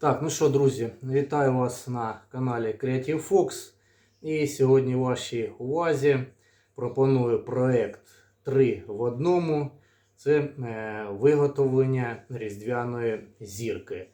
Так, ну що, друзі, вітаю вас на каналі Creative Fox. І сьогодні вашій увазі пропоную проект 3 в одному. Це е, виготовлення різдвяної зірки.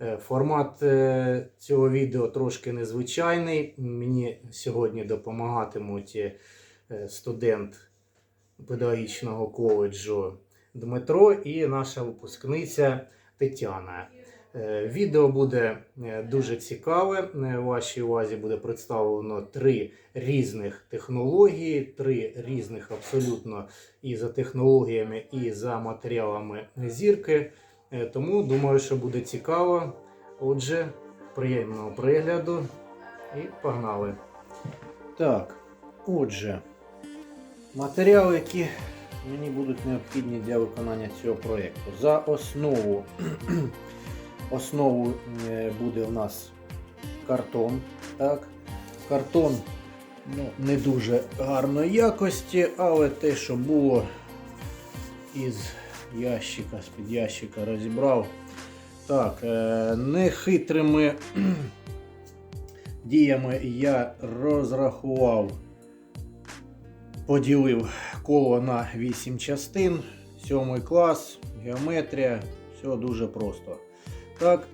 Е, формат е, цього відео трошки незвичайний. Мені сьогодні допомагатимуть студент педагогічного коледжу Дмитро і наша випускниця Тетяна. Е, Відео буде е, дуже цікаве. Е, Вашій увазі буде представлено три різних технології, три різних абсолютно і за технологіями, і за матеріалами зірки. Тому думаю, що буде цікаво. Отже, приємного пригляду і погнали. Так, отже, матеріали, які мені будуть необхідні для виконання цього проєкту. За основу Основу е, буде у нас картон. Так. Картон ну, не дуже гарної якості, але те, що було із ящика, з-під ящика розібрав. Так, е, нехитрими діями я розрахував, поділив коло на 8 частин, 7 клас, геометрія, все дуже просто. Так.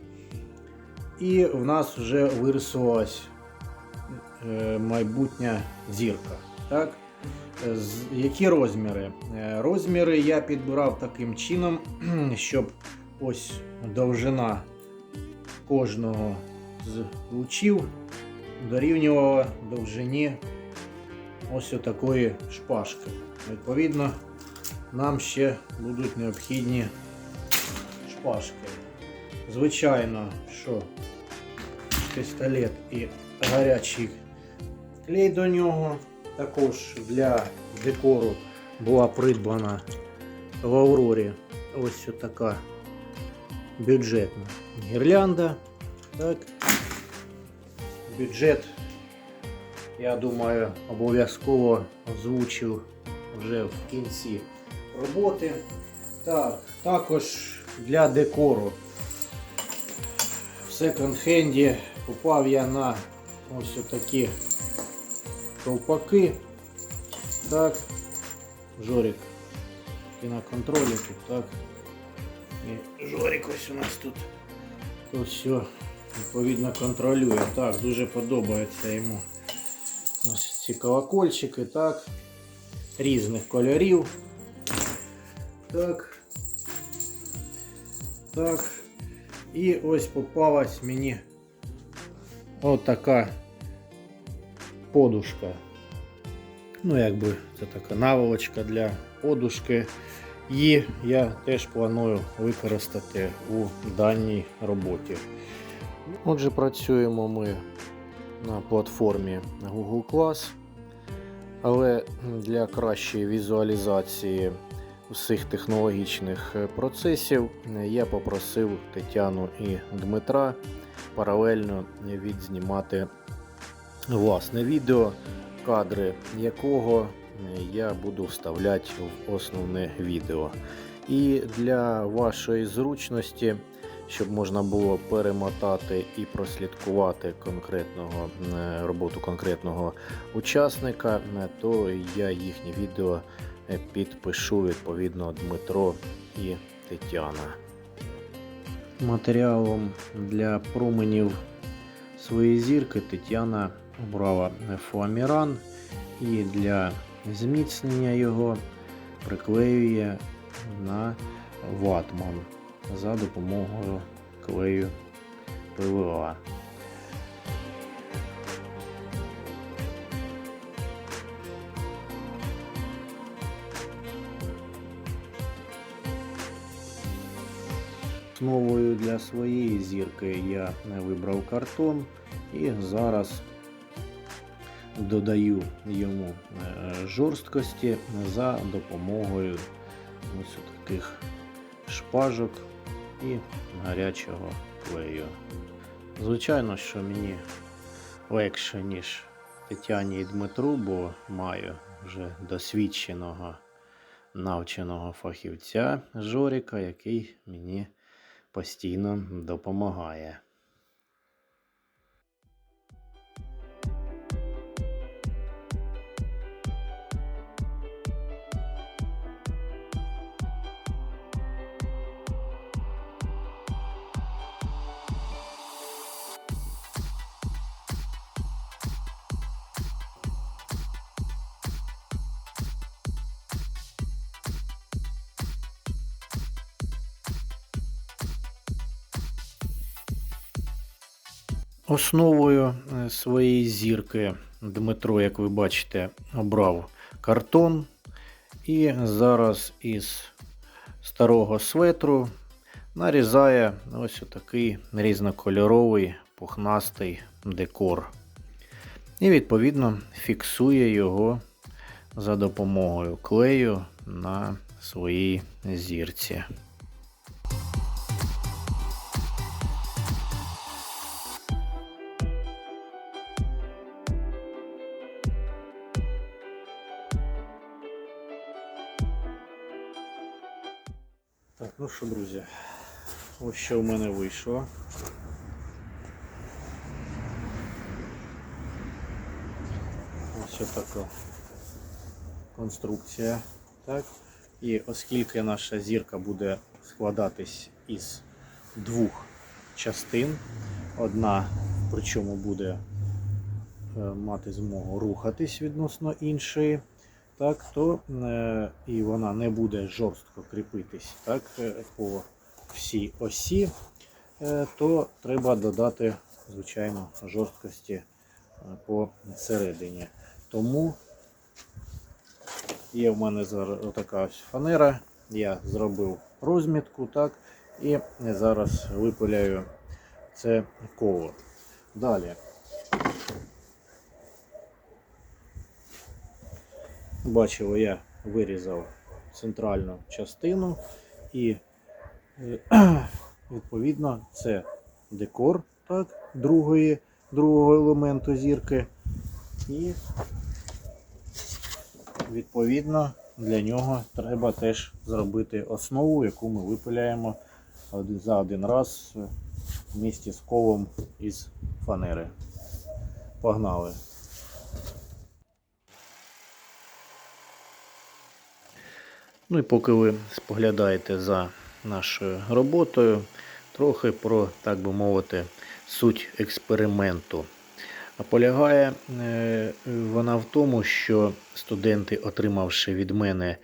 І в нас вже вирисувалась е, майбутня зірка. Так. Е, Які розміри? Е, Розміри я підбирав таким чином, щоб ось довжина кожного з лучів дорівнювала довжині ось такої шпажки. Відповідно, нам ще будуть необхідні шпажки. Звичайно, що пістолет і гарячий клей до нього. Також для декору була придбана в Аврорі ось така бюджетна гірлянда. Так. Бюджет, я думаю, обов'язково озвучив вже в кінці роботи. Так, також для декору секонд-хенді купав я на ось такі ковпаки. Так, Жорик і на контролі тут, так. І Жорик ось у нас тут. Тут все відповідно контролює. Так, дуже подобається йому. Ось ці колокольчики, так. Різних кольорів. Так. Так. І ось попалась мені отака подушка. Ну, якби це така наволочка для подушки. Її я теж планую використати у даній роботі. Отже, працюємо ми на платформі Google Class, але для кращої візуалізації усіх технологічних е, процесів я попросив Тетяну і Дмитра паралельно відзнімати власне відео, кадри якого е, я буду вставляти в основне відео. І для вашої зручності, щоб можна було перемотати і прослідкувати конкретного е, роботу конкретного учасника, то я їхнє відео підпишу відповідно Дмитро і Тетяна. Матеріалом для променів своєї зірки Тетяна обрала фоаміран і для зміцнення його приклеює на ватман за допомогою клею ПВА. Основою для своєї зірки я вибрав картон і зараз додаю йому е, жорсткості за допомогою ось таких шпажок і гарячого клею. Звичайно, що мені легше, ніж Тетяні і Дмитру, бо маю вже досвідченого навченого фахівця Жоріка, який мені постійно допомагає. Основою е, своєї зірки Дмитро, як ви бачите, обрав картон. І зараз із старого светру нарізає ось отакий різнокольоровий пухнастий декор. І відповідно фіксує його за допомогою клею на своїй зірці. Так, ну що, друзі, ось що в мене вийшло. Ось така конструкція. Так. І оскільки наша зірка буде складатись із двох частин, одна причому буде е, мати змогу рухатись відносно іншої, так, то е, і вона не буде жорстко кріпитись так, е, по всій осі, е, то треба додати, звичайно, жорсткості е, по середині. Тому є в мене зараз така ось фанера, я зробив розмітку, так, і зараз випиляю це коло. Далі. Бачили, я вирізав центральну частину і е, відповідно це декор так, другої, другого елементу зірки. І відповідно для нього треба теж зробити основу, яку ми випиляємо за один раз в місті з колом із фанери. Погнали! Ну і поки ви споглядаєте за нашою роботою, трохи про, так би мовити, суть експерименту. А полягає е, вона в тому, що студенти, отримавши від мене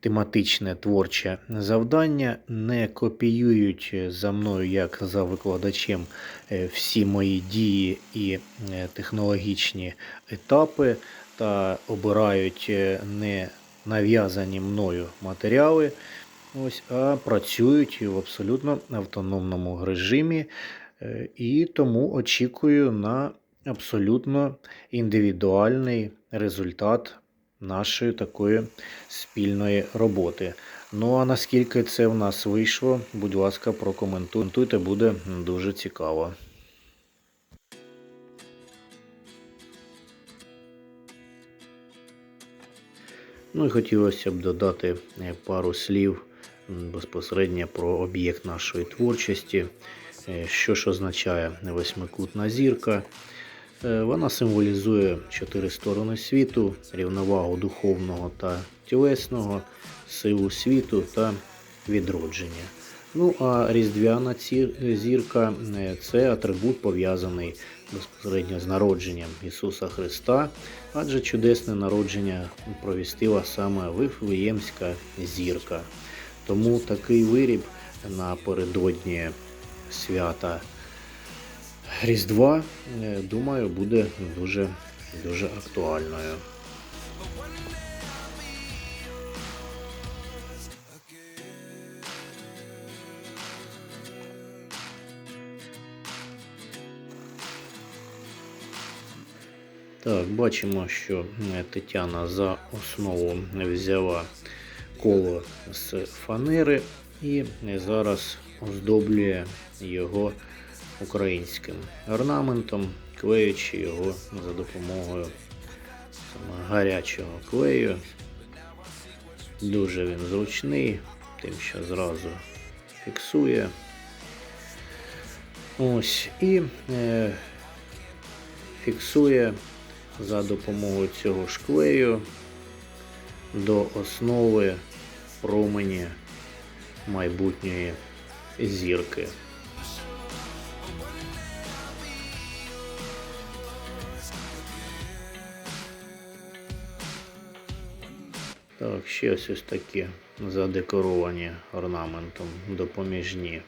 тематичне творче завдання, не копіюють за мною, як за викладачем, е, всі мої дії і е, технологічні етапи та обирають не нав'язані мною матеріали, ось, а працюють в абсолютно автономному режимі. Е, І тому очікую на абсолютно індивідуальний результат нашої такої спільної роботи. Ну а наскільки це в нас вийшло, будь ласка, прокоментуйте, буде дуже цікаво. Ну і хотілося б додати е, пару слів безпосередньо про об'єкт нашої творчості. Е, Що ж означає восьмикутна зірка? Е, Вона символізує чотири сторони світу, рівновагу духовного та тілесного, силу світу та відродження. Ну а різдвяна зірка це атрибут пов'язаний безпосередньо з народженням Ісуса Христа, адже чудесне народження провістила саме Вифлеємська зірка. Тому такий виріб напередодні свята Різдва, е, думаю, буде дуже, дуже актуальною. Так, бачимо, що е, Тетяна за основу взяла коло з фанери і зараз оздоблює його українським орнаментом, клеючи його за допомогою гарячого клею. Дуже він зручний, тим, що зразу фіксує. Ось і е, фіксує за допомогою цього ж клею до основи промені майбутньої зірки. Так, ще ось ось такі задекоровані орнаментом допоміжні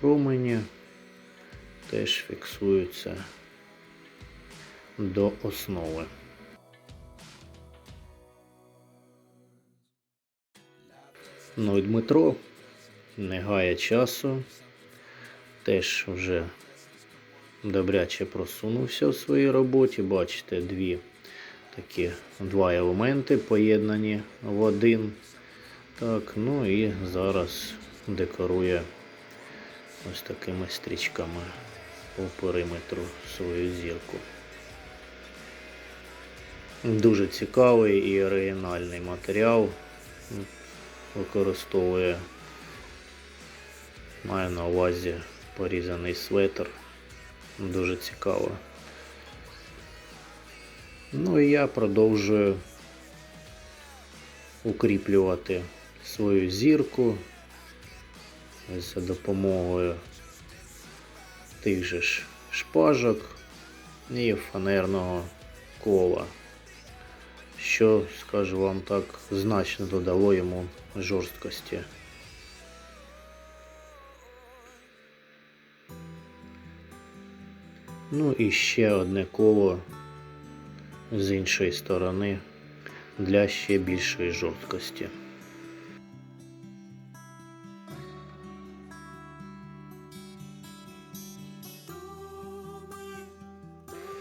промені. теж фіксуються до основи. Ну і Дмитро не гає часу, теж вже добряче просунувся в своїй роботі. Бачите, дві такі два елементи поєднані в один. Так, ну і зараз декорує ось такими стрічками по периметру свою зірку. Дуже цікавий і оригінальний матеріал. Використовує, маю на увазі порізаний светр. Дуже цікаво. Ну і я продовжую укріплювати свою зірку за допомогою тих же шпажок і фанерного кола, що, скажу вам так, значно додало йому жорсткості. Ну і ще одне коло з іншої сторони для ще більшої жорсткості.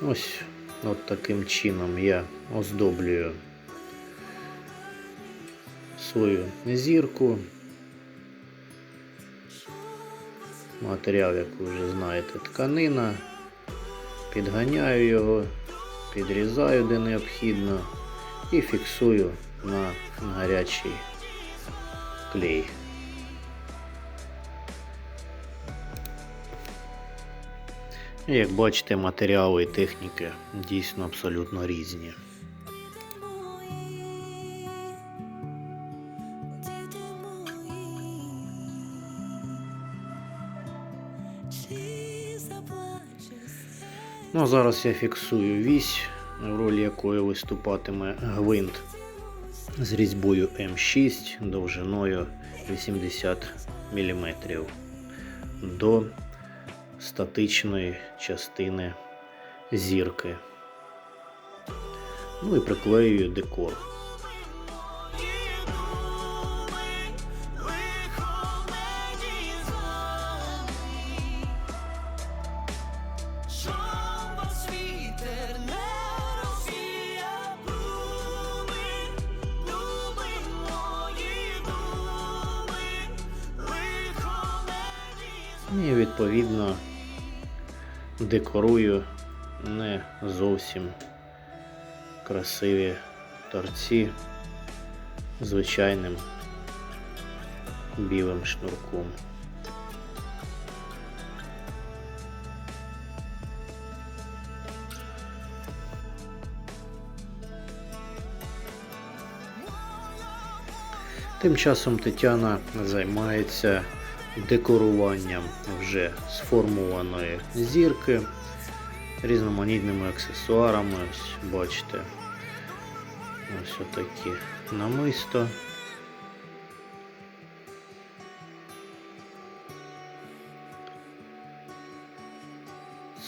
Ось от таким чином я оздоблюю свою зірку. Матеріал, як ви вже знаєте, тканина. Підганяю його, підрізаю де необхідно і фіксую на гарячий клей. Як бачите, матеріали і техніки дійсно абсолютно різні. Ну а зараз я фіксую вісь, в ролі якої виступатиме гвинт з різьбою М6 довжиною 80 мм до статичної частини зірки. Ну і приклеюю декор. Вітер не декорую не зовсім красиві торці звичайним білим шнурком. Тим часом Тетяна займається декоруванням вже сформованої зірки різноманітними аксесуарами. Ось бачите, ось отакі намисто.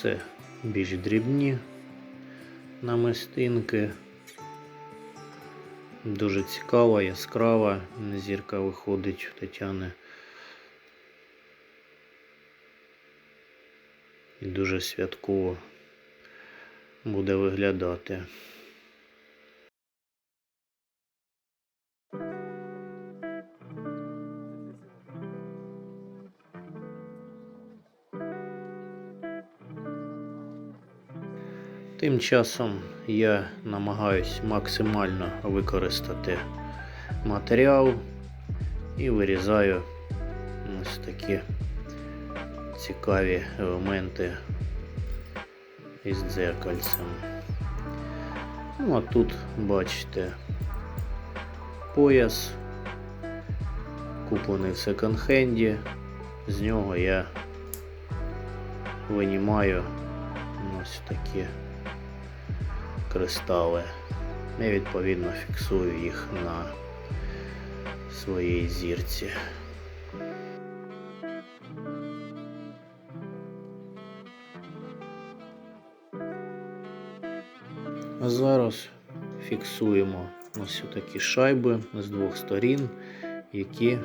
Це більш дрібні намистинки. Дуже цікава, яскрава зірка виходить у Тетяни. І дуже святково буде виглядати. Тим часом я намагаюсь максимально використати матеріал і вирізаю ось такі цікаві елементи із дзеркальцем. Ну а тут бачите пояс, куплений в секонд-хенді. З нього я винімаю ось такі кристали. І відповідно фіксую їх на своїй зірці. А зараз фіксуємо ось такі шайби з двох сторін, які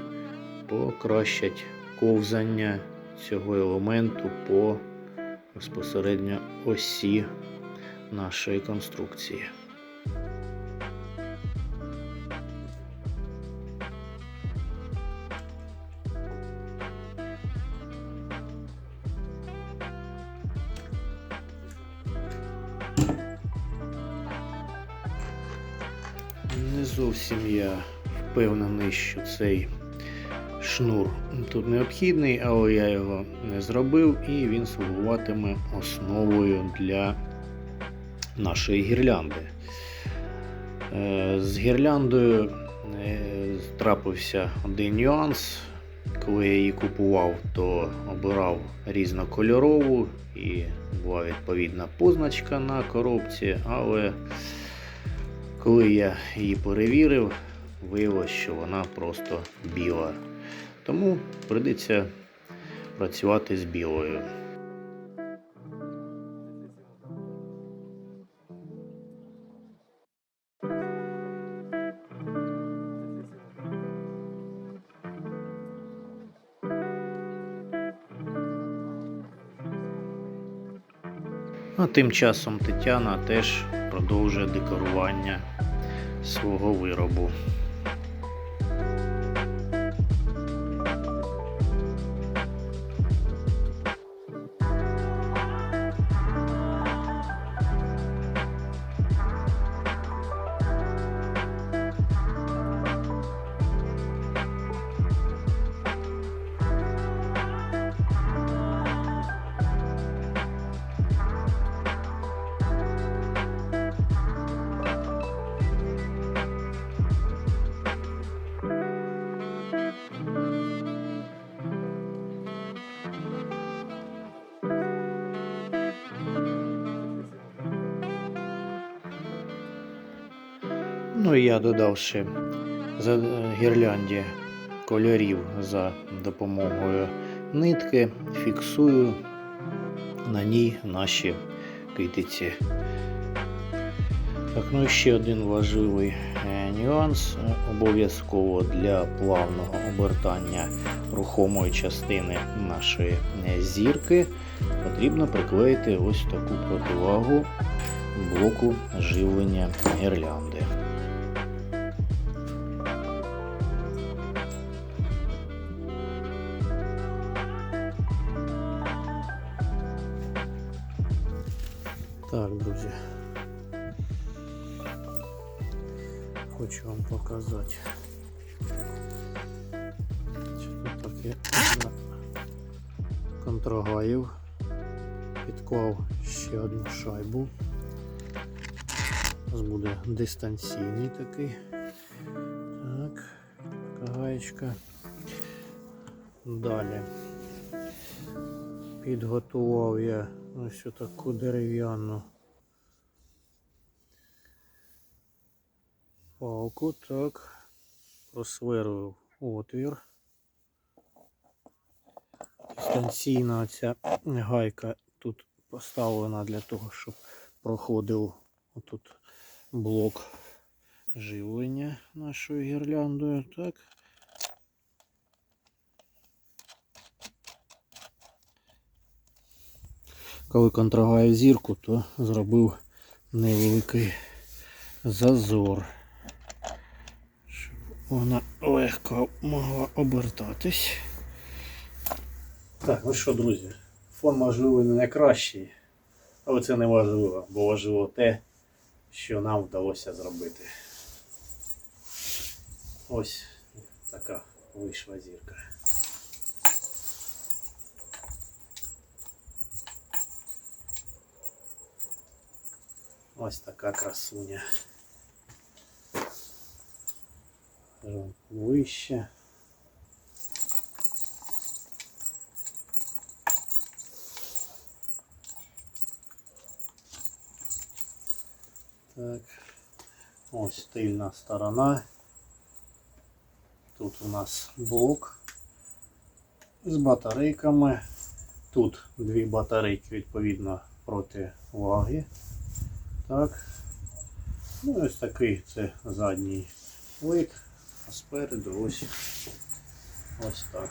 покращать ковзання цього елементу по безпосередньо осі нашої конструкції. Не зовсім я впевнений, що цей шнур тут необхідний, але я його не зробив і він слугуватиме основою для нашої гірлянди. Е, З гірляндою е, трапився один нюанс. Коли я її купував, то обирав різнокольорову і була відповідна позначка на коробці, але коли я її перевірив, виявилось, що вона просто біла. Тому прийдеться працювати з білою. А тим часом Тетяна теж продовжує декорування свого виробу. Ну і я додав ще за гірлянді кольорів за допомогою нитки, фіксую на ній наші китиці. Так, ну і ще один важливий е, нюанс. Е, Обов'язково для плавного обертання рухомої частини нашої е, зірки потрібно приклеїти ось таку противагу блоку живлення гірлянди. Показати. Що тут таке на контрагаїв. Підклав ще одну шайбу. Зараз буде дистанційний такий. Так, така гаєчка. Далі. Підготував я ось таку дерев'яну палку, так, просверлив отвір. Дистанційна ця гайка тут поставлена для того, щоб проходив отут блок живлення нашою гірляндою. Так. Коли контрагаю зірку, то зробив невеликий зазор, вона легко могла обертатись. Так, ну що, друзі, фон можливо не найкращий, але це не важливо, бо важливо те, що нам вдалося зробити. Ось така вийшла зірка. Ось така красуня. Скажу, Вище. Так. Ось тильна сторона. Тут у нас блок з батарейками. Тут дві батарейки відповідно проти ваги. Так, Ну, ось такий це задній вид, спереду ось, ось так.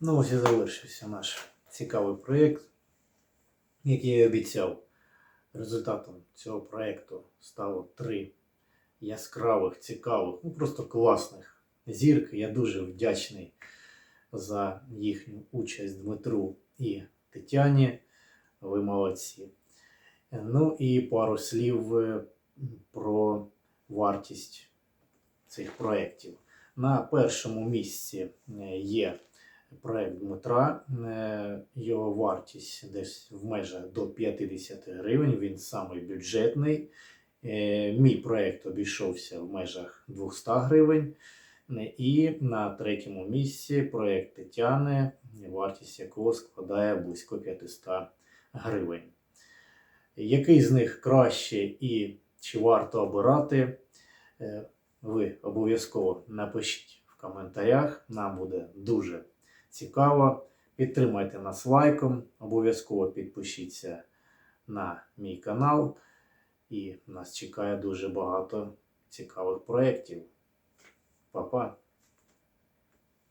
Ну, ось і завершився наш цікавий проєкт, який я обіцяв. Результатом цього проєкту стало три яскравих, цікавих, ну просто класних зірки. Я дуже вдячний за їхню участь Дмитру і Тетяні. Ви молодці. Ну і пару слів е, про вартість цих проєктів. На першому місці е, є проект Дмитра. Е, Його вартість десь в межах до 50 гривень. Він самий бюджетний. Е, Мій проект обійшовся в межах 200 гривень. Е, І на третьому місці проект Тетяни, вартість якого складає близько 500 гривень. Який з них краще і чи варто обирати? Ви обов'язково напишіть в коментарях. Нам буде дуже цікаво. Підтримайте нас лайком, обов'язково підпишіться на мій канал. І нас чекає дуже багато цікавих проєктів. Па-па!